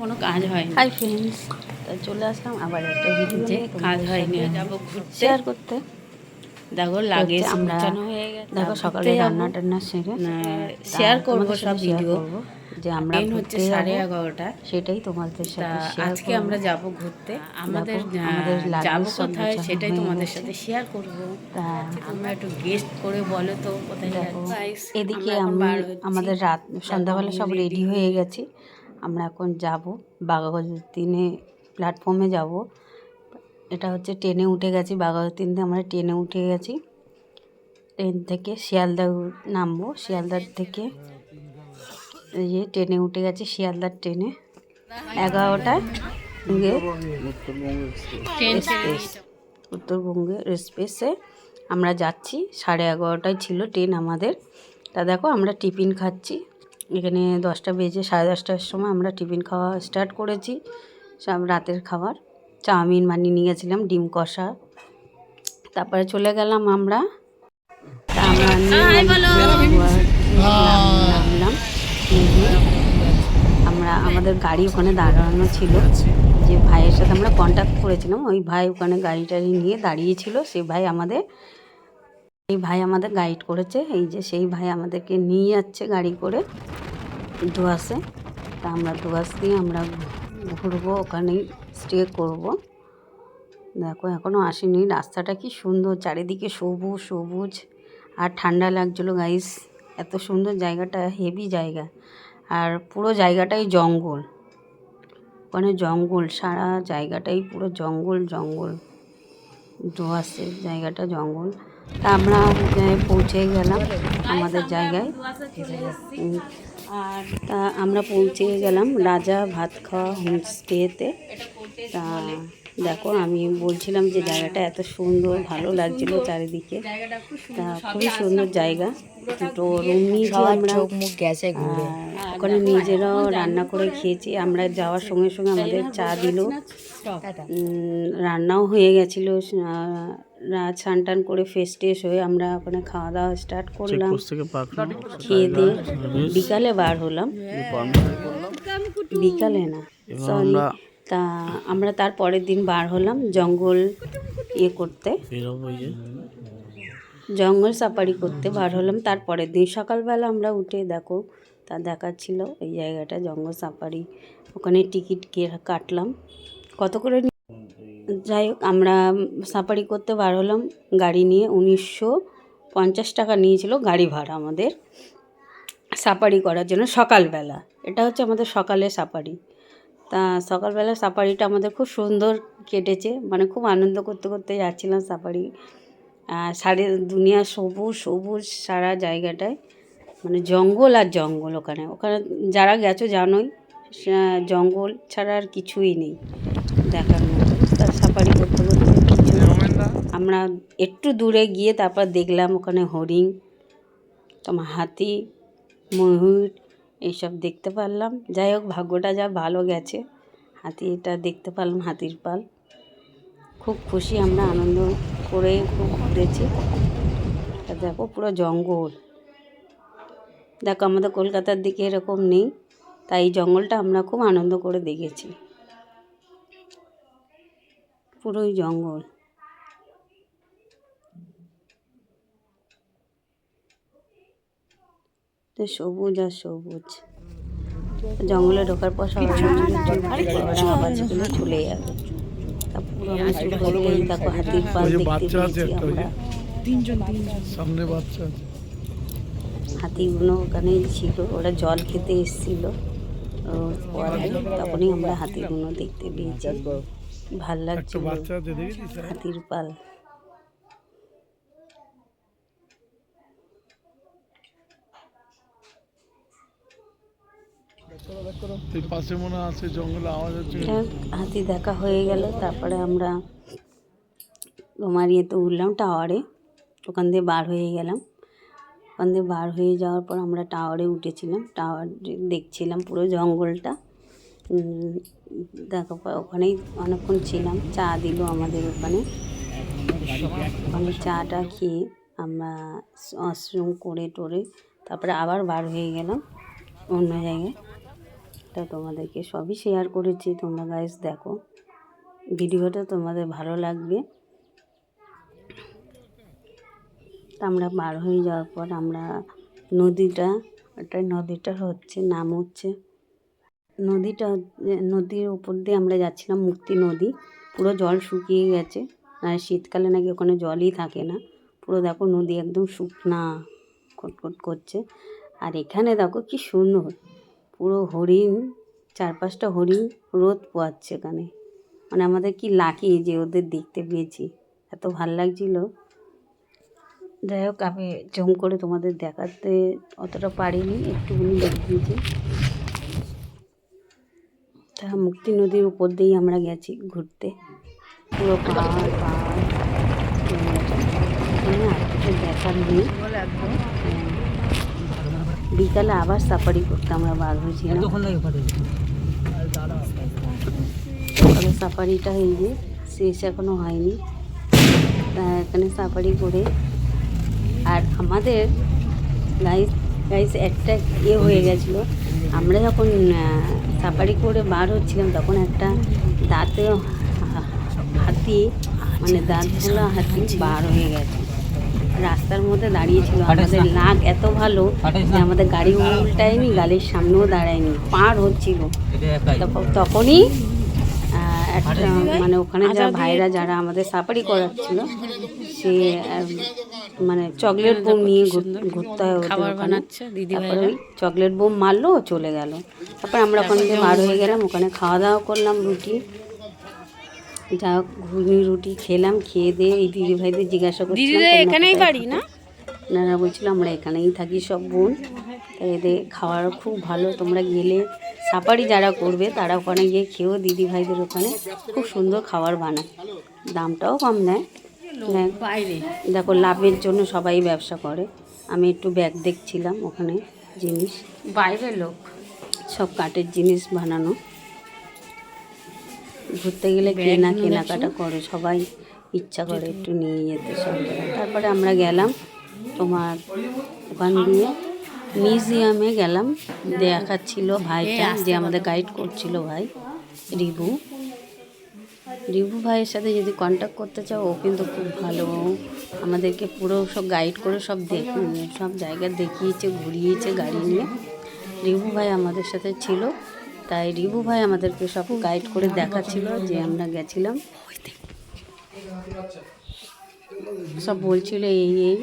কোনো কাজ হয়নি। হাই ফ্রেন্ডস তা চলে আসলাম আবার একটা ভিডিও যে কাজ হয়নি যাব ঘুরতে। শেয়ার করতে। দেখো লাগে আমরা হয়ে গেছে। দেখো সকালে রান্না টান্না সেরে শেয়ার করব সব ভিডিও যে আমরা হচ্ছে সাড়ে যাব। এগারোটা। সেটাই তোমাদের সাথে শেয়ার আজকে আমরা যাব ঘুরতে। আমাদের লাগেজ কোথায় সেটাই তোমাদের সাথে শেয়ার করব। তা আমরা একটু গেস্ট করে বলো তো কোথায় এদিকে আমরা। আমাদের রাত সন্ধ্যাবেলা সব রেডি হয়ে গেছি। আমরা এখন যাব বাঘাবতীনে প্ল্যাটফর্মে যাব। এটা হচ্ছে ট্রেনে উঠে গেছি বাঘাবতীনতে আমরা ট্রেনে উঠে গেছি। ট্রেন থেকে শিয়ালদা নামবো শিয়ালদার থেকে ইয়ে ট্রেনে উঠে গেছি শিয়ালদার ট্রেনে এগারোটায় উত্তরবঙ্গে এক্সপ্রেসে আমরা যাচ্ছি সাড়ে এগারোটায় ছিল ট্রেন আমাদের। তা দেখো আমরা টিফিন খাচ্ছি। এখানে দশটা বেজে সাড়ে দশটার সময় আমরা টিফিন খাওয়া স্টার্ট করেছি। সব রাতের খাবার। চাউমিন বানিয়ে নিয়ে গেছিলাম ডিম কষা। তারপরে চলে গেলাম আমরা। আমরা নামলাম আমরা আমাদের গাড়ি ওখানে দাঁড়ানো ছিল। যে ভাইয়ের সাথে আমরা কন্ট্যাক্ট করেছিলাম ওই ভাই ওখানে গাড়ি টাড়ি নিয়ে দাঁড়িয়েছিল সে ভাই আমাদের এই ভাই আমাদের গাইড করেছে। এই যে সেই ভাই আমাদেরকে নিয়ে যাচ্ছে গাড়ি করে। ডুয়াসে তা আমরা ডুয়াস দিয়ে আমরা ঘুরবো, ওখানেই স্টে করব। দেখো এখনও আসেনি। রাস্তাটা কি সুন্দর, চারিদিকে সবুজ সবুজ। আর ঠান্ডা লাগছিল গাইস এত সুন্দর জায়গাটা হেভি জায়গা। আর পুরো জায়গাটাই জঙ্গল। ওখানে জঙ্গল, সারা জায়গাটাই পুরো জঙ্গল জঙ্গল। ডোয়াসে জায়গাটা জঙ্গল। তা আমরা পৌঁছে গেলাম আমাদের জায়গায়। আর তা আমরা পৌঁছে গেলাম রাজা ভাত খাওয়া হোমস্টেতে। তা দেখো আমি বলছিলাম যে জায়গাটা এত সুন্দর ভালো লাগছিল চারিদিকে। তা খুবই সুন্দর জায়গা। দুটো রুম নিয়েছি আমরা ওখানে নিজেরাও রান্না করে খেয়েছি। আমরা যাওয়ার সঙ্গে সঙ্গে আমাদের চা দিল। রান্নাও হয়ে গেছিল স্নান টান করে ফ্রেশ ট্রেশ হয়ে আমরা ওখানে খাওয়া দাওয়া স্টার্ট করলাম। খেয়ে দিয়ে বিকালে বার হলাম। বিকালে না। সরি তা আমরা তার পরের দিন বার হলাম জঙ্গল ইয়ে করতে। জঙ্গল সাফারি করতে বার হলাম। তার পরের দিন সকালবেলা আমরা উঠে দেখো তা দেখাচ্ছিল এই জায়গাটা জঙ্গল সাফারি ওখানে টিকিট কে- কাটলাম। কত করে যাই হোক, আমরা সাফারি করতে বার হলাম গাড়ি নিয়ে। উনিশশো পঞ্চাশ টাকা নিয়েছিল গাড়ি ভাড়া আমাদের সাফারি করার জন্য সকালবেলা। এটা হচ্ছে আমাদের সকালে সাফারি। তা সকালবেলা সাফারিটা আমাদের খুব সুন্দর কেটেছে। মানে খুব আনন্দ করতে করতে যাচ্ছিলাম সাফারি। সারে দুনিয়া সবুজ সবুজ সারা জায়গাটায়। মানে জঙ্গল আর জঙ্গল ওখানে। ওখানে যারা গেছো জানোই জঙ্গল ছাড়া আর কিছুই নেই দেখার মতো তা সাফারি করতে করতে কিছু আমরা একটু দূরে গিয়ে তারপর দেখলাম ওখানে হরিণ তোমার হাতি ময়ূর এইসব দেখতে পারলাম। যাই হোক, ভাগ্যটা যা ভালো গেছে। হাতিটা দেখতে পারলাম, হাতির পাল। খুব খুশি আমরা, আনন্দ করে খুব ঘুরেছি। দেখো, পুরো জঙ্গল। দেখো, আমাদের কলকাতার দিকে এরকম নেই, তাই জঙ্গলটা আমরা খুব আনন্দ করে দেখেছি। পুরোই জঙ্গল। সবুজ আর সবুজ। জঙ্গলে ঢোকার পর সবাই আবার সেগুলো চলে যাবে। পুরো আমরা শুরু দেখো হাতির পাল দেখতে পেয়েছি। আমরা। সামনে বাচ্চা হাতিগুলো ওখানে ছিল ওরা জল খেতে এসেছিল। পরে তখনই আমরা হাতিগুলো দেখতে পেয়েছি। ভালো লাগছিল। হাতির পাল। পাশে মনে আছে জঙ্গলে আওয়াজ হচ্ছে। হাতি দেখা হয়ে গেল তারপরে আমরা তোমার ইয়েতে উঠলাম টাওয়ারে ওখান দিয়ে বার হয়ে গেলাম। ওখান দিয়ে বার হয়ে যাওয়ার পর আমরা টাওয়ারে উঠেছিলাম টাওয়ার দেখছিলাম পুরো জঙ্গলটা। দেখো পর ওখানেই অনেকক্ষণ ছিলাম চা দিল আমাদের ওখানে। ওখানে চাটা খেয়ে আমরা ওয়াশরুম করে টোরে তারপরে আবার বার হয়ে গেলাম অন্য জায়গায়। তা তোমাদেরকে সবই শেয়ার করেছি। তোমরা গাইস দেখো। ভিডিওটা তোমাদের ভালো লাগবে। আমরা বার হয়ে যাওয়ার পর আমরা নদীটা, একটা নদীটা হচ্ছে, নাম হচ্ছে নদীটা নদীর উপর দিয়ে আমরা যাচ্ছিলাম মুক্তি নদী। পুরো জল শুকিয়ে গেছে। আর শীতকালে নাকি ওখানে জলই থাকে না। পুরো দেখো নদী একদম শুকনা খটখট করছে। আর এখানে দেখো কি সুন্দর। পুরো হরিণ চার পাঁচটা হরিণ রোদ পোয়াচ্ছে এখানে। মানে আমাদের কি লাকি যে ওদের দেখতে পেয়েছি, এত ভালো লাগছিল। যাই হোক, আমি জম করে তোমাদের দেখাতে অতটা পারিনি, একটুখানি দেখিয়েছি। তা মুক্তি নদীর উপর দিয়েই আমরা গেছি ঘুরতে। পুরো পাহাড় পাহাড় দেখার নেই। বিকালে আবার সাফারি করতে আমরা বার হয়েছিলাম। তবে সাফারিটা এই যে শেষ এখনও হয়নি। তা এখানে সাফারি করে। আর আমাদের গাইস গাইস একটা ইয়ে হয়ে গেছিল। আমরা যখন সাফারি করে বার হচ্ছিলাম তখন একটা দাঁতে হাতি মানে দাঁতগুলো হাতি বার হয়ে গেছে। রাস্তার মধ্যে দাঁড়িয়েছিল। আমাদের লাগ এত ভালো যে আমাদের গাড়ি উল্টায়নি গাড়ির সামনেও দাঁড়ায়নি পার হচ্ছিল। তখন তখনই একটা মানে ওখানে যা ভাইরা যারা আমাদের সাফারি করাচ্ছিল সে মানে চকলেট বোম নিয়ে ঘুর- ঘুরতে হয় খাবার বানাচ্ছে দিদি তারপরে ওই চকলেট বোম মারলো চলে গেল। তারপর আমরা ওখান থেকে বার হয়ে গেলাম ওখানে খাওয়া দাওয়া করলাম রুটি। যা হোক ঘুগনি রুটি খেলাম খেয়ে দিয়ে এই দিদি ভাইদের জিজ্ঞাসা করছিলাম দিদিদের এখানেই বাড়ি না? ওনারা বলছিল আমরা এখানেই থাকি সব বোন। এদের খাওয়ার খুব ভালো তোমরা গেলে সাফারি যারা করবে তারা ওখানে গিয়ে খেয়েও দিদি ভাইদের ওখানে খুব সুন্দর খাবার বানায়। দামটাও কম নেয়। বাইরে। দেখো লাভের জন্য সবাই ব্যবসা করে। আমি একটু ব্যাগ দেখছিলাম ওখানে জিনিস। বাইরের লোক। সব কাঠের জিনিস বানানো। ঘুরতে গেলে কেনা কেনাকাটা করে সবাই ইচ্ছা করে একটু নিয়ে যেতে সব। তারপরে আমরা গেলাম তোমার ওখান দিয়ে। মিউজিয়ামে গেলাম দেখাচ্ছিল ভাইটা যে আমাদের গাইড করছিল ভাই রিভু রিভু ভাইয়ের সাথে যদি কন্ট্যাক্ট করতে চাও ও কিন্তু খুব ভালো। আমাদেরকে পুরো সব গাইড করে সব দেখ সব জায়গা দেখিয়েছে ঘুরিয়েছে গাড়ি নিয়ে। রিভু ভাই আমাদের সাথে ছিল। তাই রিভু ভাই আমাদেরকে সব গাইড করে দেখাচ্ছিল যে আমরা গেছিলাম। সব বলছিল এই এই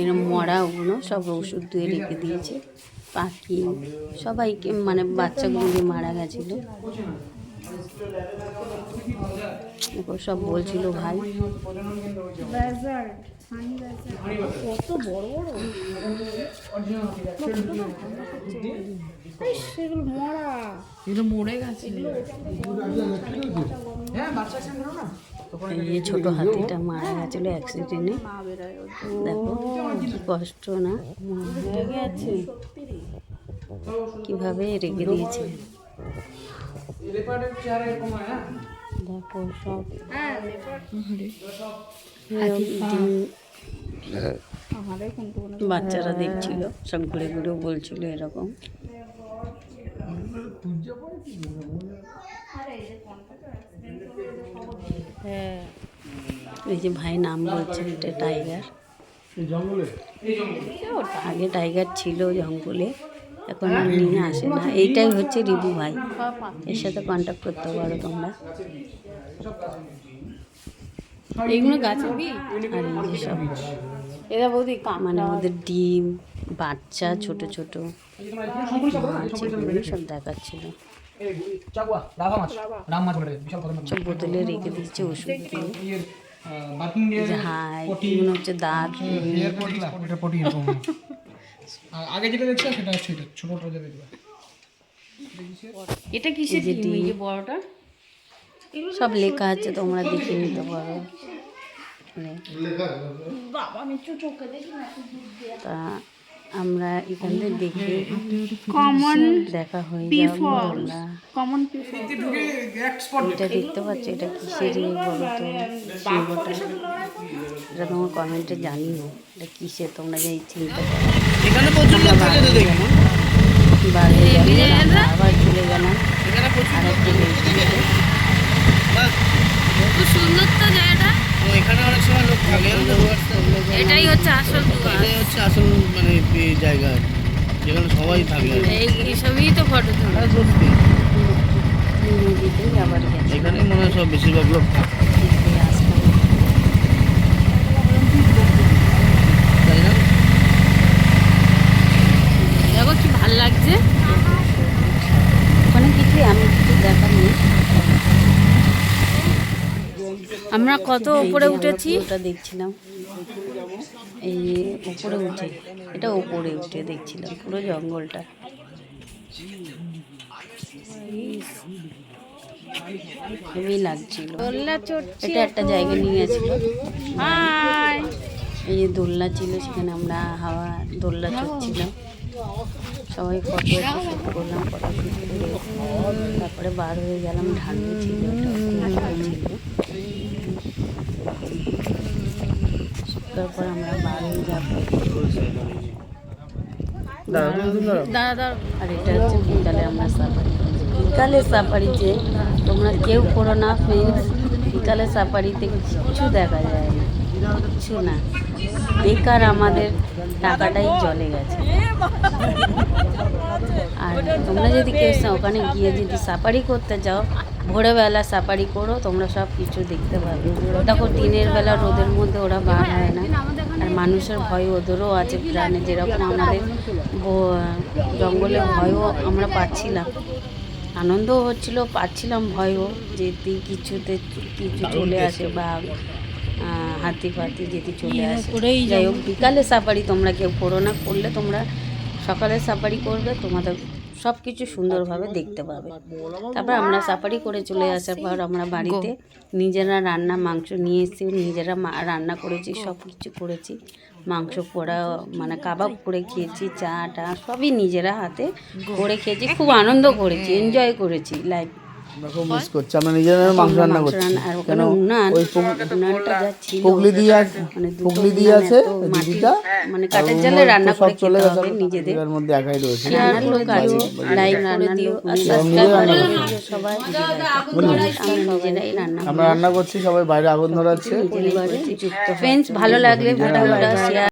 এরম মরা ওগুলো সব ওষুধ দিয়ে রেখে দিয়েছে, পাখি, সবাইকে মানে বাচ্চাগুলো মারা গেছিল। সব বলছিল ভাই। এগুলো মরে। গেছে। এই যে ছোট হাতিটা মারা গেছিল অ্যাক্সিডেন্টে দেখো কি কষ্ট না? হয়ে গেছে কীভাবে রেখে দিয়েছে? দেখো সব। বাচ্চারা দেখছিল সব ঘুরে ঘুরে বলছিল এরকম। হ্যাঁ। এই যে ভাই নাম বলছে এটা টাইগার। আগে টাইগার ছিল জঙ্গলে এখন আর নিয়ে আসে না। এইটাই হচ্ছে রিবু ভাই। এর সাথে কন্ট্যাক্ট করতে পারো তোমরা। এইগুলো গাছের কি আর এই সব। এরা বৌদি মানে ওদের ডিম বাচ্চা ছোট ছোট। সব দেখাচ্ছিল। সব বোতলে রেখে দিচ্ছে ওষুধ হাই এগুলো হচ্ছে দাঁত এটা প্রোটিন আগে যেটা দেখছ সেটা হচ্ছে ছোটটা যেটা দেখবে এটা কিসের ডিম এই যে বড়টা? সব লেখা আছে তোমরা দেখে নিতে পারো। মানে তা আমরা এখান থেকে দেখে। কমন দেখা হয়ে কমন এটা দেখতে পাচ্ছ এটা কিসের ইয়ে বলো তো? এটা তোমার কমেন্টে জানিও এটা কিসের? তোমরা যে চিন্তা করো। আবার চলে গেলাম আর একটা সুন্দর তো জায়গাটা। এখানে অনেক সময় লোক এটাই হচ্ছে আসল দুয়ার। এটাই হচ্ছে আসল মানে জায়গা। যেখানে সবাই থাকে আর কি। এই সবই তো ফটো তুলে। সত্যি এখানেই মনে হয় সব বেশিরভাগ লোক তাই না? দেখো কি ভালো লাগছে। ওখানে কিছু আমি কিছু দেখার নেই। আমরা কত উপরে উঠেছি? ওটা দেখছিলাম। এই উপরে উঠে এটা উপরে উঠে দেখছিলাম পুরো জঙ্গলটা। হেভি লাগছিল। এটা একটা জায়গা নিয়ে গেছিল এই যে দোলনা ছিল সেখানে আমরা হাওয়া দোলনা চড়ছিলাম। সবাই ফটো একটু করলাম ফটো করে তারপরে বার হয়ে গেলাম ঢালু ছিল। তারপর আমরা হয়ে যাব। দাঁড়া দাঁড়া আর এটা হচ্ছে বিকালে আমরা সাফারি বিকালে সাফারিতে তোমরা কেউ করো না ফ্রেন্ডস বিকালে সাফারিতে কিছু দেখা যায় না কিচ্ছু না। বেকার আমাদের টাকাটাই চলে গেছে। আর তোমরা যদি কেউ ওখানে গিয়ে যদি সাফারি করতে যাও ভোরবেলা সাফারি করো তোমরা সব কিছু দেখতে পাবে। দেখো দিনের বেলা রোদের মধ্যে ওরা বার হয় না। আর মানুষের ভয় ওদেরও আছে প্রাণে। যেরকম আমাদের জঙ্গলে ভয়ও আমরা পাচ্ছিলাম। আনন্দও হচ্ছিল পাচ্ছিলাম ভয়ও যে তুই কিছুতে কিছু চলে আসে বা হাতি ফাতি যদি চলে আসে। যাই হোক বিকালে সাফারি তোমরা কেউ করো না করলে তোমরা সকালে সাফারি করবে তোমাদের সব কিছু সুন্দরভাবে দেখতে পাবে। তারপর আমরা সাফারি করে চলে আসার পর আমরা বাড়িতে নিজেরা রান্না মাংস নিয়ে এসেছি নিজেরা মা- রান্না করেছি সব কিছু করেছি। মাংস পোড়া মানে কাবাব করে খেয়েছি চা টা সবই নিজেরা হাতে করে খেয়েছি খুব আনন্দ করেছি এনজয় করেছি লাইফ আমরা খুব মিস করছি আমরা নিজেরা মাংস রান্না করছি। কেন? ওই পুগলি দিয়ে আছে মানে পুগলি দিয়ে আছে দিদিটা। মানে কাঠের জালে রান্না করে চলে গেছে নিজেদের। এর মধ্যে একাই রয়েছে। রান্নার লোক আছে সবাই। আমরা রান্না করছি। সবাই বাইরে আগুন ধরাচ্ছে। তো ফ্রেন্ডস ভালো লাগলে ভিডিওটা শেয়ার